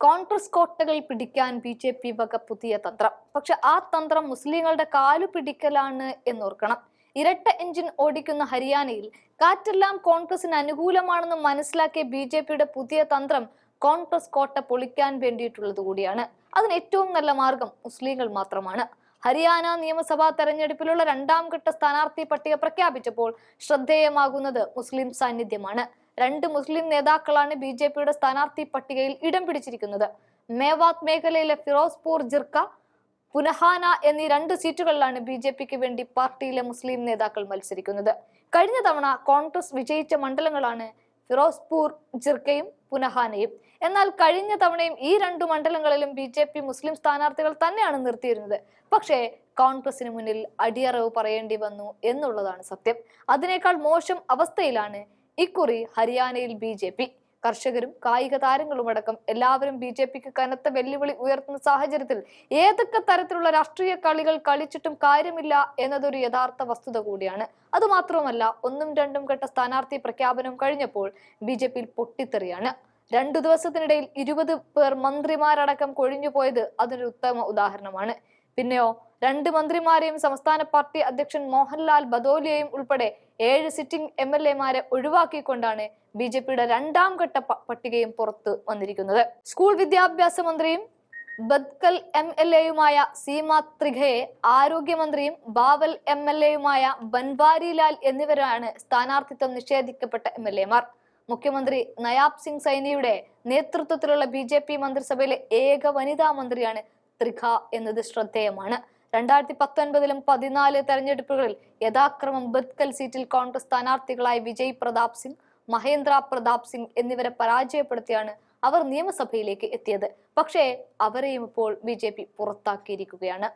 കോൺഗ്രസ് കോട്ടകൾ പിടിക്കാൻ B J P വക പുതിയ തന്ത്രം. പക്ഷെ ആ തന്ത്രം മുസ്ലിങ്ങളുടെ കാലു പിടിക്കലാണ് എന്നോർക്കണം. ഇരട്ട എഞ്ചിൻ ഓടിക്കുന്ന ഹരിയാനയിൽ കാറ്റെല്ലാം കോൺഗ്രസിന് അനുകൂലമാണെന്ന് മനസ്സിലാക്കിയ ബി ജെ പിയുടെ പുതിയ തന്ത്രം കോൺഗ്രസ് കോട്ട പൊളിക്കാൻ വേണ്ടിയിട്ടുള്ളത് കൂടിയാണ്. അതിന് ഏറ്റവും നല്ല മാർഗം മുസ്ലിങ്ങൾ മാത്രമാണ്. ഹരിയാന നിയമസഭാ തെരഞ്ഞെടുപ്പിലുള്ള രണ്ടാം ഘട്ട സ്ഥാനാർത്ഥി പട്ടിക പ്രഖ്യാപിച്ചപ്പോൾ ശ്രദ്ധേയമാകുന്നത് മുസ്ലിം സാന്നിധ്യമാണ്. രണ്ട് മുസ്ലിം നേതാക്കളാണ് ബി ജെ പിയുടെ സ്ഥാനാർത്ഥി പട്ടികയിൽ ഇടം പിടിച്ചിരിക്കുന്നത്. മേവാത് മേഖലയിലെ ഫിറോസ്പൂർ ജിർക്ക പുനഹാന എന്നീ രണ്ട് സീറ്റുകളിലാണ് ബി ജെ പിക്ക് വേണ്ടി പാർട്ടിയിലെ മുസ്ലിം നേതാക്കൾ മത്സരിക്കുന്നത്. കഴിഞ്ഞ തവണ കോൺഗ്രസ് വിജയിച്ച മണ്ഡലങ്ങളാണ് ഫിറോസ്പൂർ ജിർക്കയും പുനഹാനയും. എന്നാൽ കഴിഞ്ഞ തവണയും ഈ രണ്ടു മണ്ഡലങ്ങളിലും ബി ജെ പി മുസ്ലിം സ്ഥാനാർത്ഥികൾ തന്നെയാണ് നിർത്തിയിരുന്നത്. പക്ഷേ കോൺഗ്രസിന് മുന്നിൽ അടിയറവ് പറയേണ്ടി വന്നു എന്നുള്ളതാണ് സത്യം. അതിനേക്കാൾ മോശം അവസ്ഥയിലാണ് ഇക്കുറി ഹരിയാനയിൽ ബി ജെ പി. കർഷകരും കായിക താരങ്ങളുമടക്കം എല്ലാവരും ബി ജെ പിക്ക് കനത്ത വെല്ലുവിളി ഉയർത്തുന്ന സാഹചര്യത്തിൽ ഏതൊക്കെ തരത്തിലുള്ള രാഷ്ട്രീയ കളികൾ കളിച്ചിട്ടും കാര്യമില്ല എന്നതൊരു യഥാർത്ഥ വസ്തുത കൂടിയാണ്. അതുമാത്രവുമല്ല ഒന്നും രണ്ടും ഘട്ട സ്ഥാനാർത്ഥി പ്രഖ്യാപനം കഴിഞ്ഞപ്പോൾ ബി ജെ പിയിൽ പൊട്ടിത്തെറിയാണ്. രണ്ടു ദിവസത്തിനിടയിൽ ഇരുപത് പേർ മന്ത്രിമാരടക്കം കൊഴിഞ്ഞുപോയത് അതിനൊരു ഉത്തമ ഉദാഹരണമാണ്. പിന്നെയോ രണ്ട് മന്ത്രിമാരെയും സംസ്ഥാന പാർട്ടി അധ്യക്ഷൻ മോഹൻലാൽ ബദോലിയയും ഉൾപ്പെടെ ഏഴ് സിറ്റിംഗ് എം എൽ എമാരെ ഒഴിവാക്കിക്കൊണ്ടാണ് ബി ജെ പിയുടെ രണ്ടാം ഘട്ട പട്ടികയും പുറത്തു വന്നിരിക്കുന്നത്. സ്കൂൾ വിദ്യാഭ്യാസ മന്ത്രിയും ബദ്കൽ എം എൽ എയുമായ സീമ ത്രിഖയെ ആരോഗ്യമന്ത്രിയും ബാവൽ എം എൽ എയുമായ ബൻവാരിലാൽ എന്നിവരാണ് സ്ഥാനാർത്ഥിത്വം നിഷേധിക്കപ്പെട്ട എം എൽ എമാർ മുഖ്യമന്ത്രി നയാബ് സിംഗ് സൈനിയുടെ നേതൃത്വത്തിലുള്ള ബി ജെ പി മന്ത്രിസഭയിലെ ഏക വനിതാ മന്ത്രിയാണ് ത്രിഖ എന്നത് ശ്രദ്ധേയമാണ്. രണ്ടായിരത്തി പത്തൊൻപതിലും പതിനാല് തെരഞ്ഞെടുപ്പുകളിൽ യഥാക്രമം ബത്കൽ സീറ്റിൽ കോൺഗ്രസ് സ്ഥാനാർത്ഥികളായ വിജയ് പ്രതാപ് സിംഗ് മഹേന്ദ്ര പ്രതാപ് സിംഗ് എന്നിവരെ പരാജയപ്പെടുത്തിയാണ് അവർ നിയമസഭയിലേക്ക് എത്തിയത്. പക്ഷേ അവരെയും ഇപ്പോൾ ബി പുറത്താക്കിയിരിക്കുകയാണ്.